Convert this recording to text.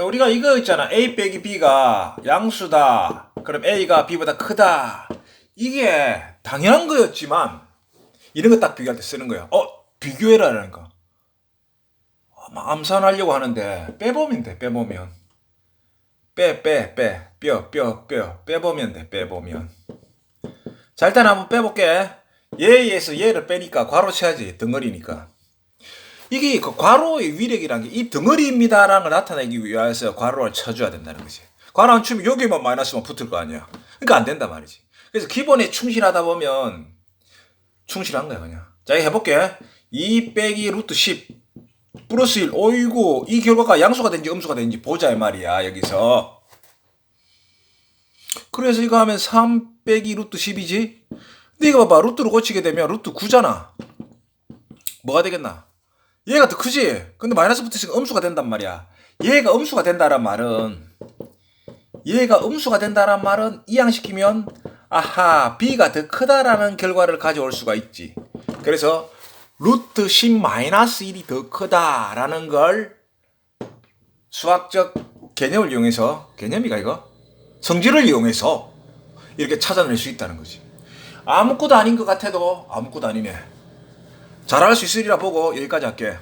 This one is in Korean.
자, 우리가 이거 있잖아. A 빼기 B가 양수다. 그럼 A가 B보다 크다. 이게 당연한 거였지만, 이런 거 딱 비교할 때 쓰는 거야. 어, 비교해라라니까. 어, 막 암산하려고 하는데, 빼보면 돼, 빼보면. 빼, 빼, 빼. 뼈, 뼈, 뼈. 빼보면 돼, 빼보면. 자, 일단 한번 빼볼게. 얘에서 얘를 빼니까 괄호 쳐야지. 덩어리니까. 이게 그 괄호의 위력이라는 게이 덩어리입니다라는 걸 나타내기 위해서 괄호를 쳐줘야 된다는 거지. 괄호 안 치면 여기만 마이너스만 붙을 거 아니야. 그러니까 안 된단 말이지. 그래서 기본에 충실하다 보면 충실한 거야 그냥. 자, 이거 해볼게. 2 빼기 루트 10 플러스 1. 어이구 이 결과가 양수가 된지 음수가 된지 보자 이 말이야 여기서. 그래서 이거 하면 3 빼기 루트 10이지. 근데 이거 봐봐 루트로 고치게 되면 루트 9잖아. 뭐가 되겠나? 얘가 더 크지? 근데 마이너스 붙으니까 음수가 된단 말이야. 얘가 음수가 된다란 말은 얘가 음수가 된다란 말은 이양시키면 아하 b가 더 크다라는 결과를 가져올 수가 있지. 그래서 루트 10 마이너스 1이 더 크다라는 걸 수학적 개념을 이용해서 개념이가 이거 성질을 이용해서 이렇게 찾아낼 수 있다는 거지. 아무것도 아닌 것 같아도 아무것도 아니네. 잘할 수 있으리라 보고 여기까지 할게.